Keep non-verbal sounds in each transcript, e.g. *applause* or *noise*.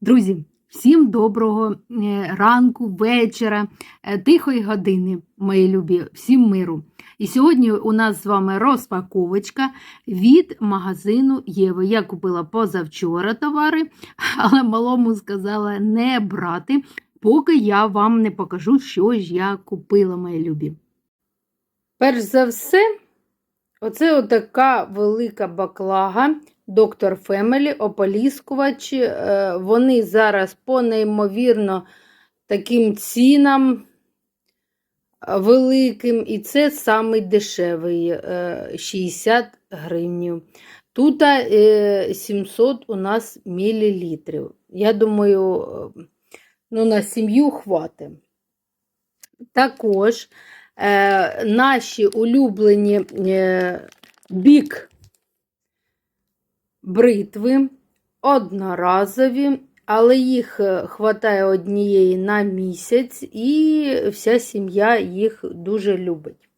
Друзі, всім доброго е, ранку, вечора, е, тихої години, мої любі, всім миру. І сьогодні у нас з вами розпаковочка від магазину Єви. Я купила позавчора товари, *laughs* але малому сказала не брати, поки я вам не покажу, що ж я купила, мої любі. Перш за все, оце отака велика баклага Доктор Фемелі, ополіскувач. Е, Вони зараз по неймовірно таким цінам е, великим, і це самий дешевий е, 60 гривнів. Тут е, 700 у нас мілілітрів. Я думаю, е, ну, на сім'ю хватить. Також е, наші улюблені е, бік бритви одноразові, але їх хватає однієї на місяць, і вся сім'я їх дуже любить.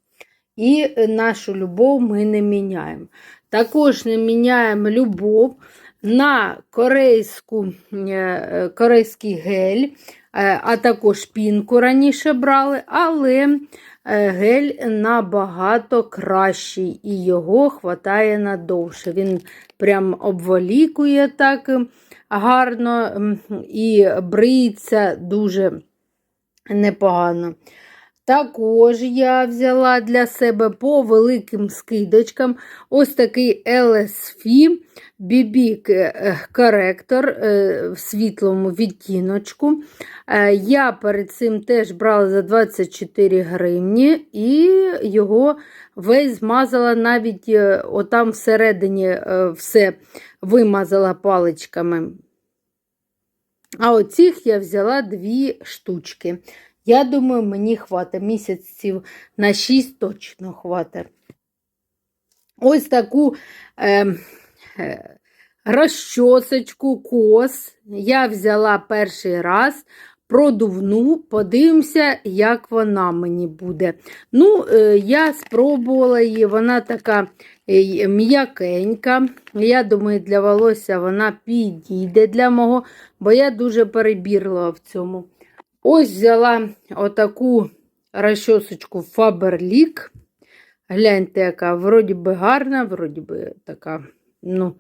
І нашу любов ми не міняємо. Також не міняємо любов на корейську, е, корейський гель, е, а також пінку раніше брали, але е, гель набагато кращий і його хватає надовше. Він прям обволікує так гарно і бриється дуже непогано. Також я взяла для себе по великим скидочкам ось такий LSF BB коректор е, в світлому відтіночку. Е, я перед цим теж брала за 24 гривні і його весь змазала навіть е, отам всередині все вимазала паличками. А оцих я взяла дві штучки. Я думаю, мені хватить місяців на 6 точно хватить. Ось таку е, е, розчосочку кос я взяла перший раз, продувну, подивимося, як вона мені буде. Ну, е, я спробувала її, вона така е, м'якенька. Я думаю, для волосся вона підійде для мого, бо я дуже перебірлива в цьому. Ось взяла отаку розчосочку Faberlic. Гляньте, яка вроді би гарна, вроді би така, ну,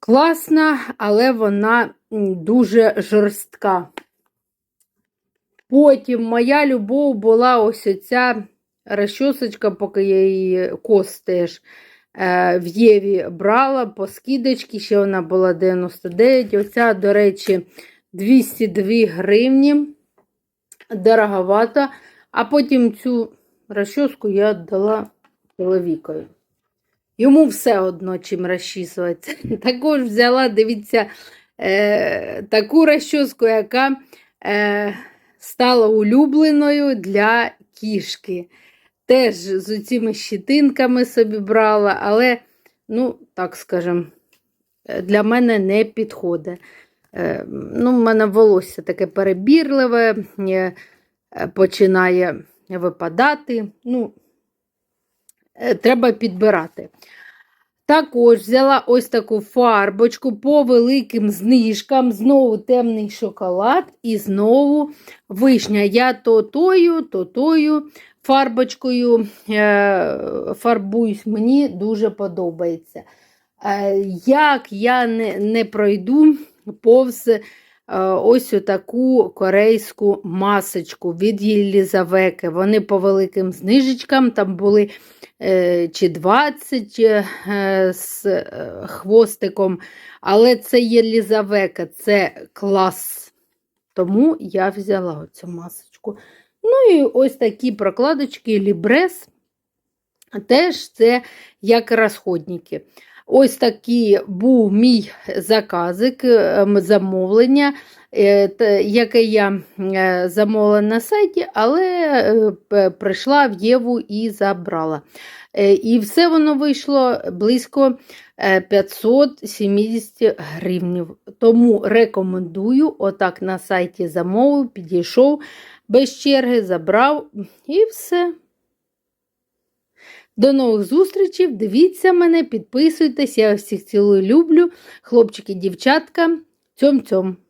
класна, але вона дуже жорстка. Потім моя любов була ось оця розчосочка, поки я її кос теж е, в Єві брала по скидочці, ще вона була 99. Оця, до речі, 202 гривні. Дороговато. А потім цю розчоску я дала чоловікові. Йому все одно чим розчісуватися. *laughs* Також взяла, дивіться, е, таку розчоску, яка е, стала улюбленою для кішки. Теж з цими щитинками собі брала, але, ну, так скажем, для мене не підходить. Е, ну, в мене волосся таке перебірливе, е, починає випадати. Ну, е, Треба підбирати. Також взяла ось таку фарбочку по великим знижкам, знову темний шоколад і знову вишня. Я то тою, то тою фарбочкою фарбуюсь, мені дуже подобається. Як я не, не пройду повз е, ось таку корейську масочку від Єлізавеки. Вони по великим знижечкам там були е, чи 20 е, з хвостиком, але це Єлізавека, це клас. Тому я взяла цю масочку. Ну і ось такі прокладочки Лібрес. Теж це як розходники. Ось такий був мій заказик, ем, замовлення, е, яке я е, замовила на сайті, але е, прийшла в Єву і забрала. І все воно вийшло близько 570 гривнів. Тому рекомендую, отак на сайті замовив, підійшов без черги, забрав і все. До нових зустрічей. Дивіться мене, підписуйтесь, я всіх цілую люблю. Хлопчики, дівчатка. Цьом-цьом.